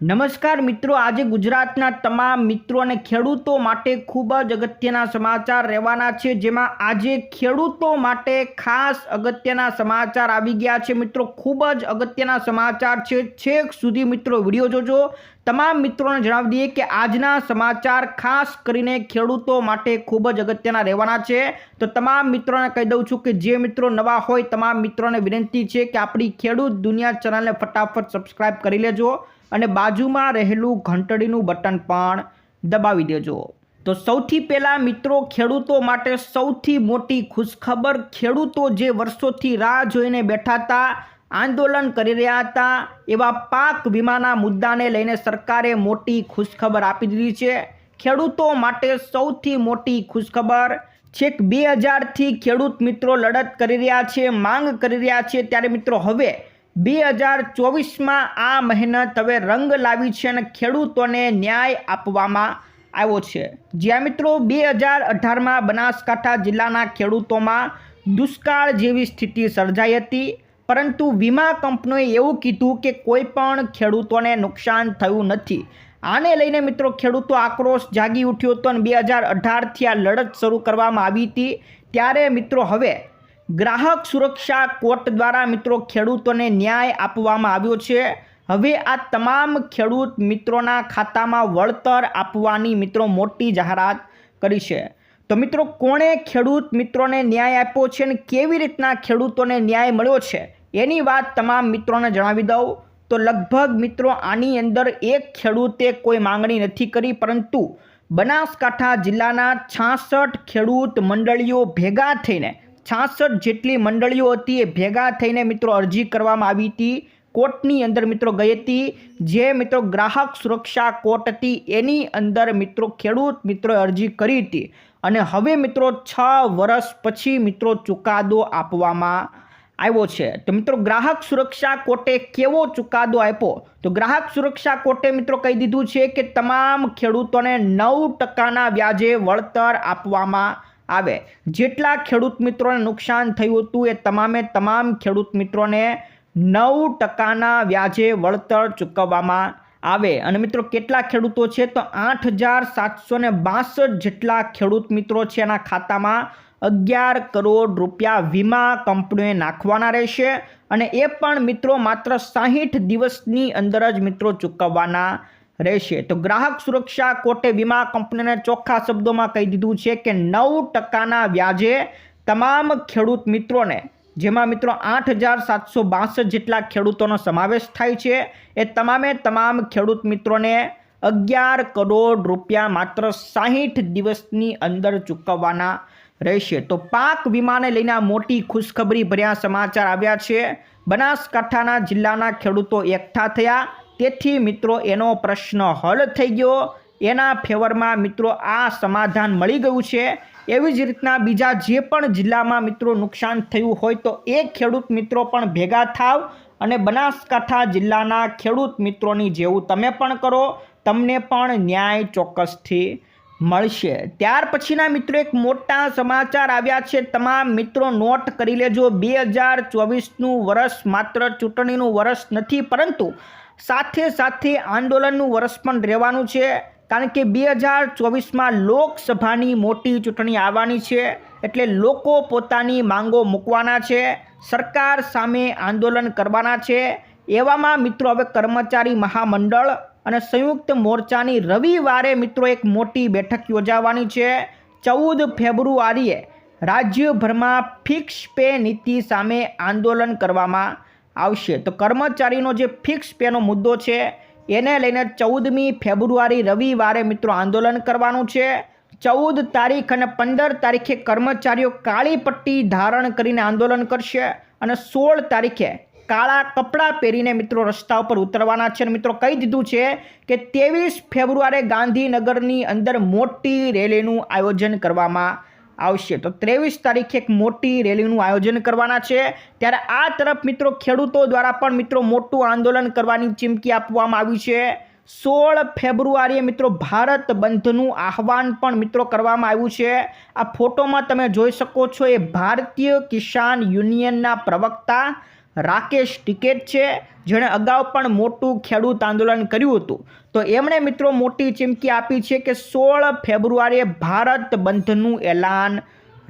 નમસ્કાર મિત્રો, આજે ગુજરાતના તમામ મિત્રો અને ખેડૂતો માટે ખૂબ જ અગત્યના સમાચાર રહેવાના છે, જેમાં આજે ખેડૂતો માટે ખાસ અગત્યના સમાચાર આવી ગયા છે. મિત્રો, ખૂબ જ અગત્યના સમાચાર છે. છેક સુધી મિત્રો વીડિયો જોજો. તમામ મિત્રોને જણાવી દઈએ કે આજના સમાચાર ખાસ કરીને ખેડૂતો માટે ખૂબ જ અગત્યના રહેવાના છે. તો તમામ મિત્રોને કહી દઉં છું કે જે મિત્રો નવા હોય, તમામ મિત્રોને વિનંતી છે કે આપણી ખેડૂત દુનિયા ચેનલને ફટાફટ સબસ્ક્રાઈબ કરી લેજો. અને બાજુમાં રહેલું ઘંટડીનું બટન પણ દબાવી દેજો. તો સૌથી પહેલાં મિત્રો, ખેડૂતો માટે સૌથી મોટી ખુશખબર, ખેડૂતો જે વર્ષોથી રાહ જોઈને બેઠા હતા, આંદોલન કરી રહ્યા હતા, એવા પાક વીમાના મુદ્દાને લઈને સરકારે મોટી ખુશખબર આપી દીધી છે. ખેડૂતો માટે સૌથી મોટી ખુશખબર, છેક બે હજારથી ખેડૂત મિત્રો લડત કરી રહ્યા છે, માંગ કરી રહ્યા છે. ત્યારે મિત્રો, હવે બે હજાર ચોવીસમાં આ મહેનત હવે રંગ લાવી છે અને ખેડૂતોને ન્યાય આપવામાં આવ્યો છે. જ્યાં મિત્રો, બે હજાર અઢારમાં બનાસકાંઠા જિલ્લાના ખેડૂતોમાં દુષ્કાળ જેવી સ્થિતિ સર્જાઈ હતી, પરંતુ વીમા કંપનીએ એવું કીધું કે કોઈ પણ ખેડૂતોને નુકસાન થયું નથી. આને લઈને મિત્રો, ખેડૂતો આક્રોશ જાગી ઉઠ્યો હતો અને બે હજાર અઢારથી આ લડત શરૂ કરવામાં આવી હતી. ત્યારે મિત્રો, હવે ગ્રાહક સુરક્ષા કોર્ટ દ્વારા મિત્રો ખેડૂતોને ન્યાય આપવામાં આવ્યો છે. હવે આ તમામ ખેડૂત મિત્રોના ખાતામાં વળતર આપવાની મિત્રો મોટી જાહેરાત કરી છે. તો મિત્રો, કોણે ખેડૂત મિત્રોને ન્યાય આપ્યો છે અને કેવી રીતના ખેડૂતોને ન્યાય મળ્યો છે? એની વાત તમામ મિત્રોને જણાવી દઉં. તો લગભગ મિત્રો, આની અંદર એક ખેડૂતે કોઈ માંગણી નથી કરી, પરંતુ બનાસકાંઠા જિલ્લાના છાસઠ ખેડૂત મંડળીઓ ભેગા થઈને છાસઠ જેટલી મંડળીઓ હતી એ ભેગા થઈને મિત્રો અરજી કરવામાં આવી હતી. કોર્ટની અંદર મિત્રો ગઈ હતી. જે મિત્રો ગ્રાહક સુરક્ષા કોર્ટ હતી, એની અંદર મિત્રો ખેડૂત મિત્રોએ અરજી કરી હતી. અને હવે મિત્રો છ વર્ષ પછી મિત્રો ચુકાદો આપવામાં આવ્યો છે. તો મિત્રો ગ્રાહક સુરક્ષા કોર્ટે કેવો ચુકાદો આપ્યો? તો ગ્રાહક સુરક્ષા કોર્ટે મિત્રો કહી દીધું છે કે તમામ ખેડૂતોને નવ ટકાના વ્યાજે વળતર આપવામાં આવે. જેટલા ખેડૂત મિત્રોને નુકસાન થયું હતું એ તમામે તમામ ખેડૂત મિત્રોને નવ ટકાના વ્યાજે વળતર ચૂકવવામાં આવે. અને મિત્રો, કેટલા ખેડૂતો છે? તો આઠ હજાર સાતસો ને બાસઠ જેટલા ખેડૂત મિત્રો છે એના ખાતામાં અગિયાર કરોડ રૂપિયા વીમા કંપનીએ નાખવાના રહેશે અને એ પણ મિત્રો માત્ર સાહીઠ દિવસની અંદર જ મિત્રો ચૂકવવાના રહેશે. તો ગ્રાહક સુરક્ષા કોર્ટે વીમા કંપનીને ચોખ્ખા શબ્દોમાં કહી દીધું છે કે નવ ટકાના વ્યાજે તમામ ખેડૂત મિત્રોને, જેમાં મિત્રો આઠ હજાર સાતસો બાસઠ જેટલા ખેડૂતોનો સમાવેશ થાય છે, એ તમામે તમામ ખેડૂત મિત્રોને અગિયાર કરોડ રૂપિયા માત્ર સાહીઠ દિવસની અંદર ચૂકવવાના રહેશે. તો પાક વીમાને લઈને મોટી ખુશખબરી ભર્યા સમાચાર આવ્યા છે. બનાસકાંઠાના જિલ્લાના ખેડૂતો એકઠા થયા. તેથી મિત્રો એનો પ્રશ્ન હલ થઈ ગયો. એના ફેવરમાં મિત્રો આ સમાધાન મળી ગયું છે. એવી જ રીતના બીજા જે પણ જિલ્લામાં મિત્રો નુકસાન થયું હોય તો એ ખેડૂત મિત્રો પણ ભેગા થાવ અને બનાસકાંઠા જિલ્લાના ખેડૂત મિત્રોની જેવું તમે પણ કરો. તમને પણ ન્યાય ચોક્કસથી મળશે. ત્યાર પછીના મિત્રો એક મોટા સમાચાર આવ્યા છે. તમામ મિત્રો નોટ કરી લેજો. બે હજાર ચોવીસનું વર્ષ માત્ર ચૂંટણીનું વર્ષ નથી, પરંતુ સાથે સાથે આંદોલનનું વર્ષ પણ રહેવાનું છે, કારણ કે બે હજાર ચોવીસમાં લોકસભાની મોટી ચૂંટણી આવવાની છે, એટલે લોકો પોતાની માંગો મૂકવાના છે, સરકાર સામે આંદોલન કરવાના છે. એવામાં મિત્રો હવે કર્મચારી મહામંડળ અને સંયુક્ત મોરચાની રવિવારે મિત્રો એક મોટી બેઠક યોજાવાની છે. ચૌદ ફેબ્રુઆરીએ રાજ્યભરમાં ફિક્સ પે નીતિ સામે આંદોલન કરવામાં આવશે. તો કર્મચારીનો જે ફિક્સ પેનો મુદ્દો છે, એને લઈને ચૌદમી ફેબ્રુઆરી રવિવારે મિત્રો આંદોલન કરવાનું છે. ચૌદ તારીખ અને પંદર તારીખે કર્મચારીઓ કાળી પટ્ટી ધારણ કરીને આંદોલન કરશે અને સોળ તારીખે કાળા કપડાં પહેરીને મિત્રો રસ્તા ઉપર ઉતરવાના છે. અને મિત્રો કહી દીધું છે કે ત્રેવીસ ફેબ્રુઆરી ગાંધીનગરની અંદર મોટી રેલીનું આયોજન કરવામાં આવશે. તો ત્રેવીસ તારીખે એક મોટી રેલીનું આયોજન કરવાના છે. ત્યારે આ તરફ મિત્રો ખેડૂતો દ્વારા પણ મિત્રો મોટું આંદોલન કરવાની ચીમકી આપવામાં આવી છે. સોળ ફેબ્રુઆરીએ મિત્રો ભારત બંધનું આહવાન પણ મિત્રો કરવામાં આવ્યું છે. આ ફોટોમાં તમે જોઈ શકો છો એ ભારતીય કિસાન યુનિયનના પ્રવક્તા રાકેશ ટિકેટ છે, જેણે અગાઉ પણ મોટું ખેડૂત આંદોલન કર્યું હતું. તો એમણે મિત્રો મોટી ચીમકી આપી છે કે સોળ ફેબ્રુઆરીએ ભારત બંધનું એલાન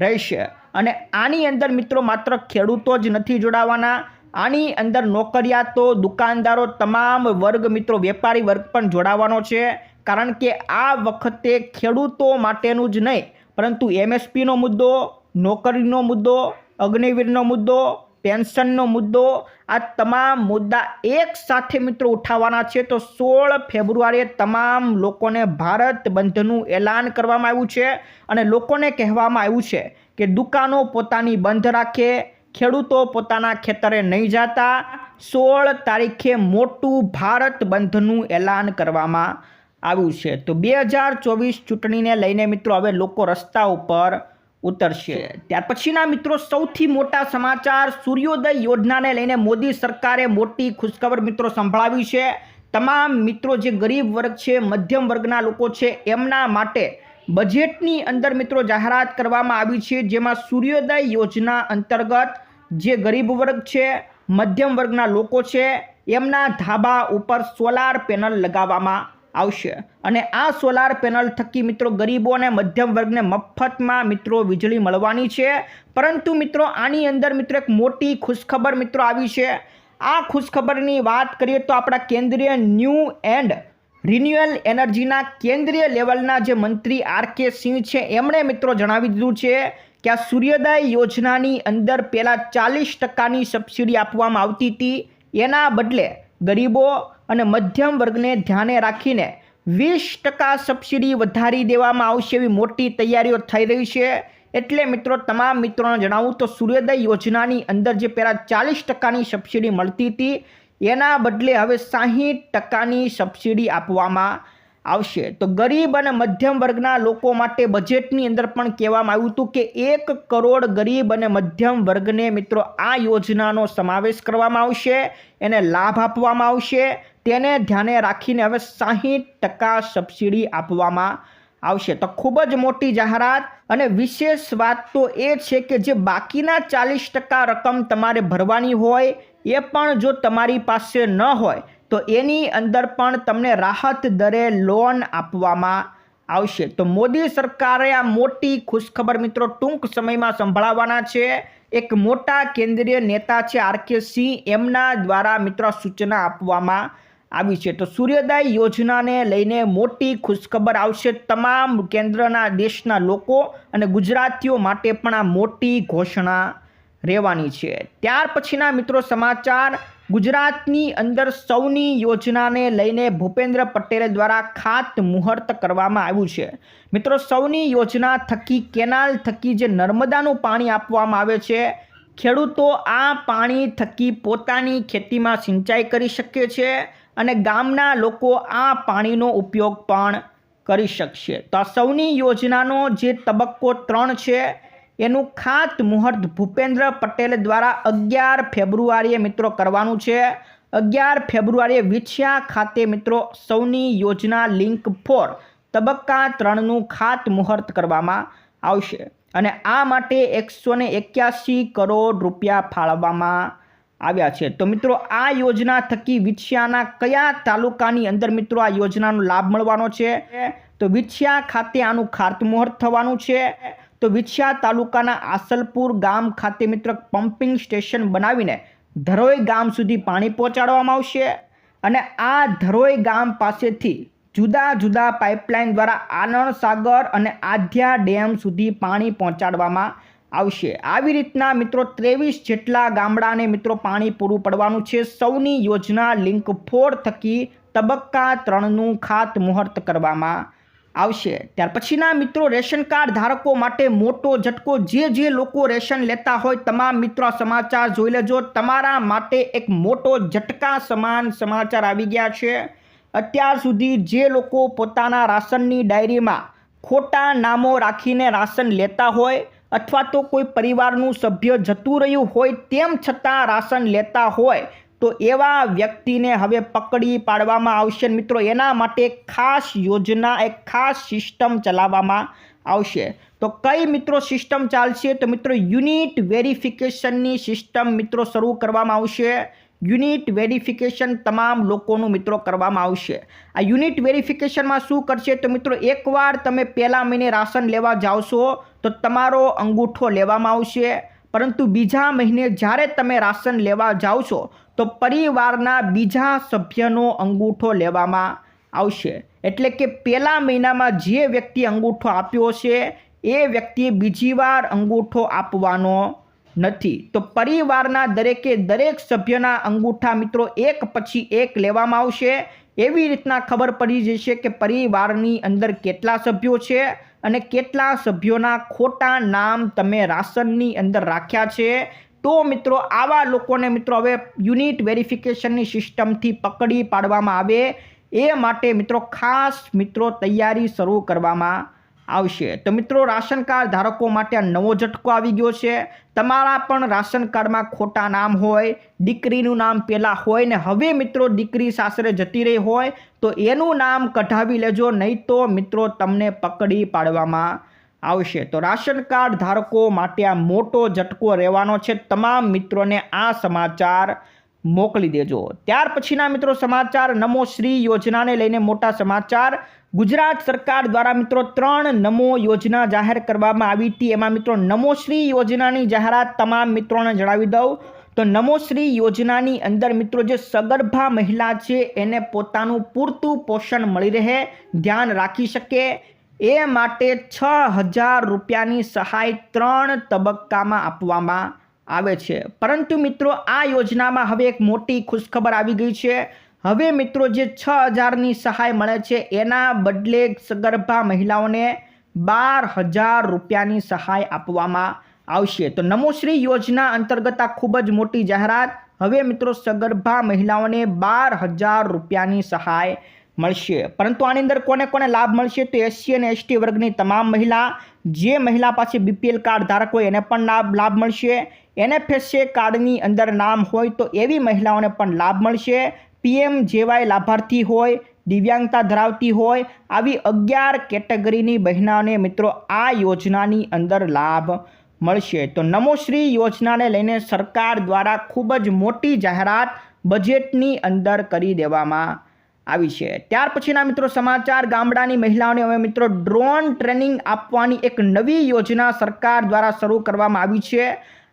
રહેશે. અને આની અંદર મિત્રો માત્ર ખેડૂતો જ નથી જોડાવાના, આની અંદર નોકરિયાતો, દુકાનદારો તમામ વર્ગ મિત્રો, વેપારી વર્ગ પણ જોડાવાનો છે. કારણ કે આ વખતે ખેડૂતો માટેનું જ નહીં, પરંતુ એમએસપીનો મુદ્દો, નોકરીનો મુદ્દો, અગ્નિવીરનો મુદ્દો પેન્શનનો મુદ્દો આ તમામ મુદ્દા એક સાથે મિત્રો ઉઠાવવાના છે. તો સોળ ફેબ્રુઆરીએ તમામ લોકોને ભારત બંધનું એલાન કરવામાં આવ્યું છે અને લોકોને કહેવામાં આવ્યું છે કે દુકાનો પોતાની બંધ રાખે, ખેડૂતો પોતાના ખેતરે નહીં જતા. સોળ તારીખે મોટું ભારત બંધનું એલાન કરવામાં આવ્યું છે. તો બે હજાર ચોવીસ ચૂંટણીને લઈને મિત્રો હવે લોકો રસ્તા ઉપર ઉતરશે. ત્યાર પછીના મિત્રો, સૌથી મોટા સમાચાર, સૂર્યોદય યોજનાને લઈને મોદી સરકારે મોટી ખુશખબર મિત્રો સંભળાવી છે. તમામ મિત્રો જે ગરીબ વર્ગ છે, મધ્યમ વર્ગના લોકો છે, એમના માટે બજેટની અંદર મિત્રો જાહેરાત કરવામાં આવી છે, જેમાં સૂર્યોદય યોજના અંતર્ગત જે ગરીબ વર્ગ છે, મધ્યમ વર્ગના લોકો છે, એમના ધાબા ઉપર સોલાર પેનલ લગાવવામાં આવશે. અને આ સોલાર પેનલ થકી મિત્રો ગરીબો અને મધ્યમ વર્ગને મફતમાં મિત્રો વીજળી મળવાની છે. પરંતુ મિત્રો આની અંદર મિત્રો એક મોટી ખુશખબર મિત્રો આવી છે. આ ખુશખબરની વાત કરીએ તો આપણા કેન્દ્રીય ન્યૂ એન્ડ રિન્યુઅલ એનર્જીના કેન્દ્રીય લેવલના જે મંત્રી આર કે સિંહ છે, એમણે મિત્રો જણાવી દીધું છે કે આ સૂર્યોદય યોજનાની અંદર પહેલાં ચાલીસ ટકાની સબસિડી આપવામાં આવતી હતી. એના બદલે ગરીબો અને મધ્યમ વર્ગને ધ્યાને રાખીને વીસ ટકા સબસિડી વધારી દેવામાં આવશે એવી મોટી તૈયારીઓ થઈ રહી છે. એટલે મિત્રો, તમામ મિત્રોને જણાવું તો સૂર્યોદય યોજનાની અંદર જે પહેલાં ચાલીસ ટકાની સબસિડી મળતી હતી, એના બદલે હવે સાહીઠ ટકાની સબસિડી આપવામાં આવશે. તો ગરીબ અને મધ્યમ વર્ગના લોકો માટે બજેટની અંદર પણ કહેવામાં આવ્યું હતું કે એક કરોડ ગરીબ અને મધ્યમ વર્ગને મિત્રો આ યોજનાનો સમાવેશ કરવામાં આવશે, એને લાભ આપવામાં આવશે તેને ધ્યાને રાખીને હવે સાહીઠ ટકા સબસિડી આપવામાં આવશે. તો ખૂબ જ મોટી જાહેરાત અને વિશેષ વાત તો એ છે કે જે બાકીના ચાલીસ ટકા રકમ તમારે ભરવાની હોય એ પણ જો તમારી પાસે ન હોય, તો એની અંદર પણ તમને રાહત દરે લોન આપવામાં આવશે. તો મોદી સરકારે આ મોટી ખુશખબર મિત્રો ટૂંક સમયમાં સંભળાવવાના છે. એક મોટા કેન્દ્રીય નેતા છે આર કે સિંહ, એમના દ્વારા મિત્રો સૂચના આપવામાં આવી છે. તો સૂર્યોદય યોજનાને લઈને મોટી ખુશખબર આવશે તમામ કેન્દ્રના દેશના લોકો અને ગુજરાતીઓ માટે પણ આ મોટી ઘોષણા રહેવાની છે. ત્યાર પછીના મિત્રો સમાચાર. ગુજરાતની અંદર સૌની યોજનાને લઈને ભૂપેન્દ્ર પટેલ દ્વારા ખાત મુહૂર્ત કરવામાં આવ્યું છે. મિત્રો, સૌની યોજના થકી કેનાલ થકી જે નર્મદાનું પાણી આપવામાં આવે છે, ખેડૂતો આ પાણી થકી પોતાની ખેતીમાં સિંચાઈ કરી શકે છે અને ગામના લોકો આ પાણીનો ઉપયોગ પણ કરી શકશે. તો આ સૌની યોજનાનો જે તબક્કો ત્રણ છે, એનું ખાત મુહૂર્ત ભૂપેન્દ્ર પટેલ દ્વારા અગિયાર ફેબ્રુઆરીએ મિત્રો કરવાનું છે. અગિયાર ફેબ્રુઆરીએ વિછિયા ખાતે મિત્રો સૌની યોજના લિંક ફોર તબક્કા ત્રણનું ખાત મુહૂર્ત કરવામાં આવશે. અને આ માટે એકસો એક્યાસી કરોડ રૂપિયા ફાળવવામાં આવ્યા છે. તો મિત્રો, આ યોજના થકી વિછિયાના કયા તાલુકાની અંદર મિત્રો આ યોજનાનો લાભ મળવાનો છે? તો વિછિયા ખાતે આનું ખાતમુહૂર્ત થવાનું છે. તો વિછિયા તાલુકાના આસલપુર ગામ ખાતે મિત્ર પમ્પિંગ સ્ટેશન બનાવીને ધરોઈ ગામ સુધી પાણી પહોંચાડવામાં આવશે. અને આ ધરોઈ ગામ પાસેથી જુદા જુદા પાઇપલાઇન દ્વારા આનંદ સાગર અને આધ્યા ડેમ સુધી પાણી પહોંચાડવામાં આવશે. આવી રીતના મિત્રો ત્રેવીસ જેટલા ગામડાને મિત્રો પાણી પૂરું પડવાનું છે. સૌની યોજના લિંક ફોર થકી તબક્કા ત્રણનું ખાત મુહૂર્ત કરવામાં આવશે. ત્યાર પછીના મિત્રો રેશન કાર્ડ ધારકો માટે મોટો ઝટકો. જે જે લોકો રેશન લેતા હોય તમામ મિત્રો સમાચાર જોઈ લેજો. તમારા માટે એક મોટો ઝટકા સમાન સમાચાર આવી ગયા છે. અત્યાર સુધી જે લોકો પોતાના રાશનની ડાયરીમાં ખોટા નામો રાખીને રાશન લેતા હોય અથવા તો કોઈ પરિવારનું સભ્ય જતું રહ્યું હોય તેમ છતાં રાશન લેતા હોય, તો એવા વ્યક્તિને હવે પકડી પાડવામાં આવશે. મિત્રો, એના માટે ખાસ યોજના, એક ખાસ સિસ્ટમ ચલાવવામાં આવશે. તો કઈ મિત્રો સિસ્ટમ ચાલશે? તો મિત્રો, યુનિટ વેરિફિકેશનની સિસ્ટમ મિત્રો શરૂ કરવામાં આવશે. યુનિટ વેરિફિકેશન તમામ લોકોનું મિત્રો કરવામાં આવશે. આ યુનિટ વેરિફિકેશનમાં શું કરશે? તો મિત્રો, એકવાર તમે પહેલા મહિને રાશન લેવા જાવશો તો તમારો અંગૂઠો લેવામાં આવશે. પરંતુ બીજા મહિને જ્યારે તમે રાશન લેવા જાઓ છો, તો પરિવારના બીજા સભ્યનો અંગૂઠો લેવામાં આવશે. એટલે કે પહેલા મહિનામાં જે વ્યક્તિ અંગૂઠો આપ્યો છે એ વ્યક્તિએ બીજી વાર અંગૂઠો આપવાનો નથી. તો પરિવારના દરેકે દરેક સભ્યના અંગૂઠા મિત્રો એક પછી એક લેવામાં આવશે. એવી રીતના ખબર પડી જશે કે પરિવારની અંદર કેટલા સભ્યો છે અને કેટલા સભ્યોના ખોટા નામ તમે રાશનની અંદર રાખ્યા છે? તો મિત્રો, આવા લોકોને મિત્રો હવે યુનિટ વેરિફિકેશનની સિસ્ટમથી પકડી પાડવામાં આવે. એ માટે મિત્રો ખાસ મિત્રો તૈયારી શરૂ કરવામાં આવશે. તો મિત્રો, રાશન કાર્ડ ધારકો માટે આ નવો ઝટકો આવી ગયો છે. તમારા પણ રાશન કાર્ડમાં ખોટા નામ હોય, દીકરીનું નામ પહેલાં હોય ને હવે મિત્રો દીકરી સાસરે જતી રહી હોય, તો એનું નામ કઢાવી લેજો, નહીં તો મિત્રો તમને પકડી પાડવામાં આવશે. તો રાશન કાર્ડ ધારકો માટે આ મોટો ઝટકો રહેવાનો છે. તમામ મિત્રોને આ સમાચાર મોકલી દેજો. ત્યાર પછીના મિત્રો સમાચાર, નમો શ્રી યોજનાને લઈને મોટા સમાચાર. ગુજરાત સરકાર દ્વારા મિત્રો ત્રણ નમો યોજના જાહેર કરવામાં આવી હતી. એમાં મિત્રો નમો શ્રી યોજનાની જાહેરાત તમામ મિત્રોને જણાવી દઉં. તો નમોશ્રી યોજનાની અંદર મિત્રો જે સગર્ભા મહિલા છે, એને પોતાનું પૂરતું પોષણ મળી રહે, ધ્યાન રાખી શકે. એ માટે છ હજાર રૂપિયાની સહાય ત્રણ તબક્કામાં આપવામાં આવે છે. પરંતુ મિત્રો, આ યોજનામાં હવે એક મોટી ખુશખબર આવી ગઈ છે. હવે મિત્રો, જે છ હજારની સહાય મળે છે, એના બદલે સગર્ભા મહિલાઓને બાર હજાર રૂપિયાની સહાય આપવામાં આવશે. તો નમોશ્રી યોજના અંતર્ગત આ ખૂબ જ મોટી જાહેરાત. હવે મિત્રો, સગર્ભા મહિલાઓને બાર હજાર રૂપિયાની સહાય મળશે. પરંતુ આની અંદર કોને કોને લાભ મળશે તો એસસી અને એસટી વર્ગની તમામ મહિલા, જે મહિલા પાસે બીપીએલ કાર્ડ ધારક હોય એને પણ લાભ લાભ મળશે. એનએફએસએ કાર્ડની અંદર નામ હોય તો એવી મહિલાઓને પણ લાભ મળશે. પીએમ જેવાય લાભાર્થી હોય, દિવ્યાંગતા ધરાવતી હોય, આવી અગિયાર કેટેગરીની બહેનોને મિત્રો આ યોજનાની અંદર લાભ મળશે. તો નમોશ્રી યોજનાને લઈને સરકાર દ્વારા ખૂબ જ મોટી જાહેરાત બજેટની અંદર કરી દેવામાં આવી છે. ત્યાર પછીના મિત્રો સમાચાર, ગામડાની મહિલાઓને હવે મિત્રો ડ્રોન ટ્રેનિંગ આપવાની એક નવી યોજના સરકાર દ્વારા શરૂ કરવામાં આવી છે.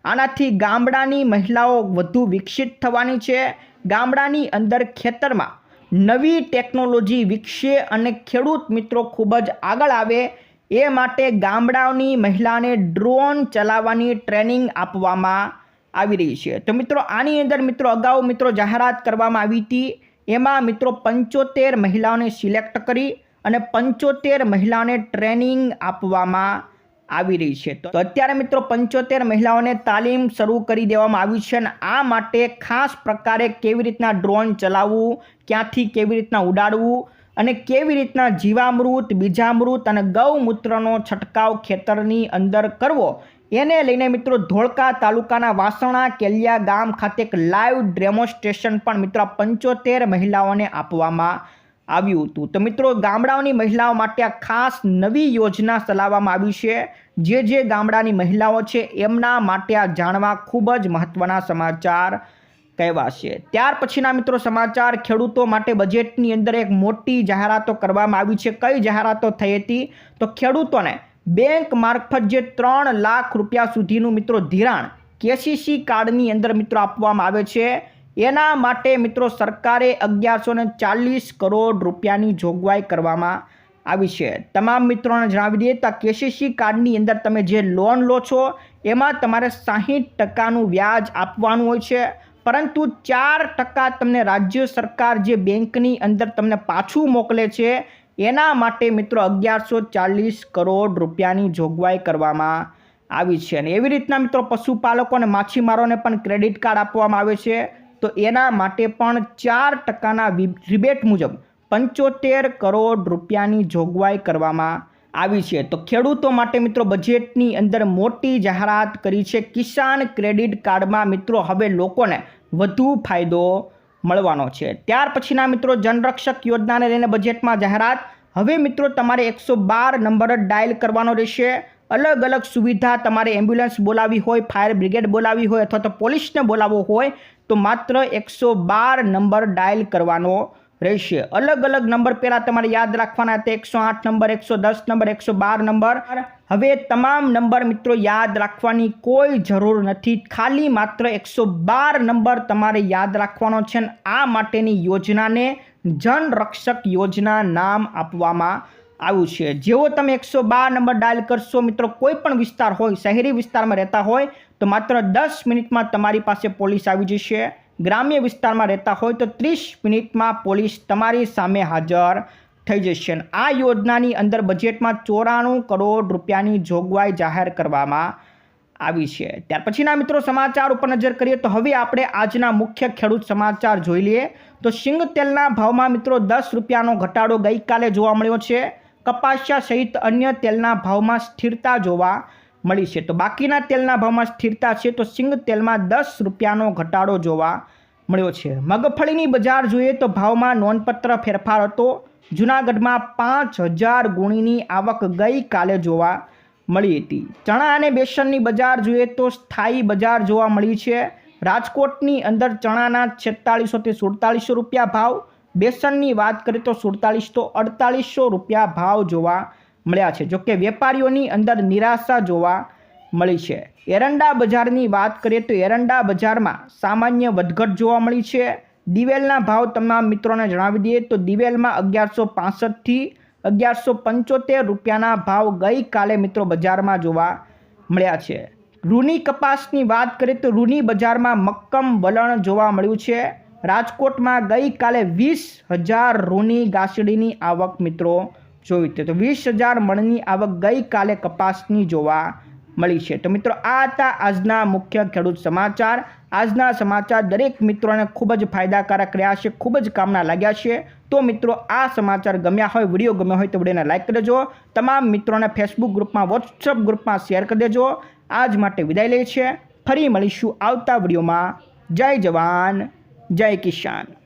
આનાથી ગામડાની મહિલાઓ વધુ વિકસિત થવાની છે. ગામડાની અંદર ખેતરમાં નવી ટેકનોલોજી વિકસે અને ખેડૂત મિત્રો ખૂબ જ આગળ આવે. એ માટે ગામડાઓની મહિલાને ડ્રોન ચલાવવાની ટ્રેનિંગ આપવામાં આવી રહી છે. તો મિત્રો આની અંદર મિત્રો અગાઉ મિત્રો જાહેરાત કરવામાં આવી હતી એમાં મિત્રો પંચોતેર મહિલાઓને સિલેક્ટ કરી અને પંચોતેર મહિલાઓને ટ્રેનિંગ આપવામાં આવી રહી છે. તો અત્યારે મિત્રો પંચોતેર મહિલાઓને તાલીમ શરૂ કરી દેવામાં આવી છે અને આ માટે ખાસ પ્રકારે કેવી રીતના ડ્રોન ચલાવવું, ક્યાંથી કેવી રીતના ઉડાડવું અને કેવી રીતના જીવામૃત, બીજામૃત અને ગૌમૂત્રનો છંટકાવ ખેતરની અંદર કરવો એને લઈને મિત્રો ધોળકા તાલુકાના વાસણા, કેલિયા ગામ ખાતે એક લાઈવ ડેમોન્સ્ટ્રેશન પણ મિત્રો પંચોતેર મહિલાઓને આપવામાં આવ્યું હતું. તો મિત્રો ગામડાઓની મહિલાઓ માટે આ ખાસ નવી યોજના ચલાવવામાં આવી છે. જે જે ગામડાની મહિલાઓ છે એમના માટે આ જાણવા ખૂબ જ મહત્ત્વના સમાચાર કહેવાશે ત્યાર પછીના મિત્રો સમાચાર, ખેડૂતો માટે બજેટની અંદર એક મોટી જાહેરાતો કરવામાં આવી છે. કઈ જાહેરાતો થઈ હતી? તો ખેડૂતોને બેંક મારફત જે ત્રણ લાખ રૂપિયા સુધીનું મિત્રો ધિરાણ કેસીસી કાર્ડની અંદર મિત્રો આપવામાં આવે છે. એના માટે મિત્રો સરકારે અગિયારસો ચાલીસ કરોડ રૂપિયાની જોગવાઈ કરવામાં આવી છે. તમામ મિત્રોને જણાવી દઈએ તો કેસીસી કાર્ડની અંદર તમે જે લોન લો છો, એમાં તમારે સાહીઠ ટકાનું વ્યાજ આપવાનું હોય છે. પરંતુ ચાર ટકા તમને રાજ્ય સરકાર જે બેંકની અંદર તમને પાછું મોકલે છે એના માટે મિત્રો અગિયારસો ચાલીસ કરોડ રૂપિયાની જોગવાઈ કરવામાં આવી છે અને એવી રીતના મિત્રો પશુપાલકો અને માછીમારોને પણ ક્રેડિટ કાર્ડ આપવામાં આવે છે. તો એના માટે પણ ચાર ટકાના રિબેટ મુજબ પંચોતેર કરોડ રૂપિયાની જોગવાઈ કરવામાં આવી છે. તો ખેડૂતો માટે મિત્રો બજેટની અંદર મોટી જાહેરાત કરી છે. કિસાન ક્રેડિટ કાર્ડમાં મિત્રો હવે લોકોને વધુ ફાયદો મળવાનો છે. ત્યાર પછીના મિત્રો જનરક્ષક યોજનાને લઈને બજેટમાં જાહેરાત. હવે મિત્રો તમારે એકસો બાર નંબર ડાયલ કરવાનો રહેશે. અલગ અલગ સુવિધા તમારે એમ્બ્યુલન્સ બોલાવી હોય, ફાયર બ્રિગેડ બોલાવી હોય અથવા તો પોલીસને બોલાવવો હોય, તો માત્ર એકસો બાર નંબર ડાયલ કરવાનો. રહેશે. અલગ અલગ નંબર પહેલાં તમારે યાદ રાખવાના હતા. એકસો આઠ નંબર, એકસો દસ નંબર, એકસો બાર નંબર. હવે તમામ નંબર મિત્રો યાદ રાખવાની કોઈ જરૂર નથી. ખાલી માત્ર એકસો બાર નંબર તમારે યાદ રાખવાનો છે અને આ માટેની યોજનાને જનરક્ષક યોજના નામ આપવામાં આવ્યું છે. જેવો તમે એકસો બાર નંબર ડાયલ કરશો મિત્રો, કોઈ પણ વિસ્તાર હોય, શહેરી વિસ્તારમાં રહેતા હોય, તો માત્ર દસ મિનિટમાં તમારી પાસે પોલીસ આવી જશે. ગ્રામ્ય વિસ્તારમાં રહેતા હોય તો ત્રીસ મિનિટમાં પોલીસ તમારી સામે હાજર થઈ જશે. આ યોજનાની અંદર બજેટમાં ચોરાણું કરોડ રૂપિયાની જોગવાઈ જાહેર કરવામાં આવી છે. ત્યાર પછીના મિત્રો સમાચાર ઉપર નજર કરીએ તો હવે આપણે આજના મુખ્ય ખેડૂત સમાચાર જોઈ લઈએ. તો શિંગ તેલના ભાવમાં મિત્રો દસ રૂપિયાનો ઘટાડો ગઈકાલે જોવા મળ્યો છે. કપાસિયા સહિત અન્ય તેલના ભાવમાં સ્થિરતા જોવા મળી છે. તો બાકીના તેલના ભાવમાં સ્થિરતા છે. તો સિંગ તેલમાં દસ રૂપિયાનો ઘટાડો જોવા મળ્યો છે. મગફળીની બજાર જોઈએ તો ભાવમાં નોંધપત્ર ફેરફાર હતો. જૂનાગઢમાં પાંચ હજાર ગુણીની આવક ગઈકાલે જોવા મળી હતી. ચણા અને બેસનની બજાર જોઈએ તો સ્થાયી બજાર જોવા મળી છે. રાજકોટની અંદર ચણાના છેતાળીસોથી સુડતાલીસો રૂપિયા ભાવ. બેસનની વાત કરીએ તો સુડતાલીસ તો અડતાલીસો રૂપિયા ભાવ જોવા મળ્યા છે. જોકે વેપારીઓની અંદર નિરાશા જોવા મળી છે. એરંડા બજારની વાત કરીએ તો એરંડા બજારમાં સામાન્ય વધઘટ જોવા મળી છે. દિવેલના ભાવ તમામ મિત્રોને જણાવી દઈએ તો દિવેલમાં અગિયારસો પાસઠથી અગિયારસો પંચોતેર રૂપિયાના ભાવ ગઈકાલે મિત્રો બજારમાં જોવા મળ્યા છે. રૂની કપાસની વાત કરીએ તો રૂની બજારમાં મક્કમ વલણ જોવા મળ્યું છે. રાજકોટમાં ગઈકાલે વીસ હજાર રૂની ગાસડીની આવક મિત્રો હતી તો વીસ હજાર મણની આવક ગઈકાલે કપાસની જોવા મળી છે. તો મિત્રો, આ હતા આજના મુખ્ય ખેડૂત સમાચાર. આજના સમાચાર દરેક મિત્રોને ખૂબ જ ફાયદાકારક રહ્યા છે, ખૂબ જ કામના લાગ્યા છે. તો મિત્રો, આ સમાચાર ગમ્યા હોય, વીડિયો ગમ્યો હોય તો વિડીયોને લાઇક કરી દેજો. તમામ મિત્રોને ફેસબુક ગ્રુપમાં, વોટ્સઅપ ગ્રુપમાં શેર કરી દેજો. આજ માટે વિદાય લે છે ફરી મળીશું આવતા વિડીયોમાં. જય જવાન, જય કિસાન.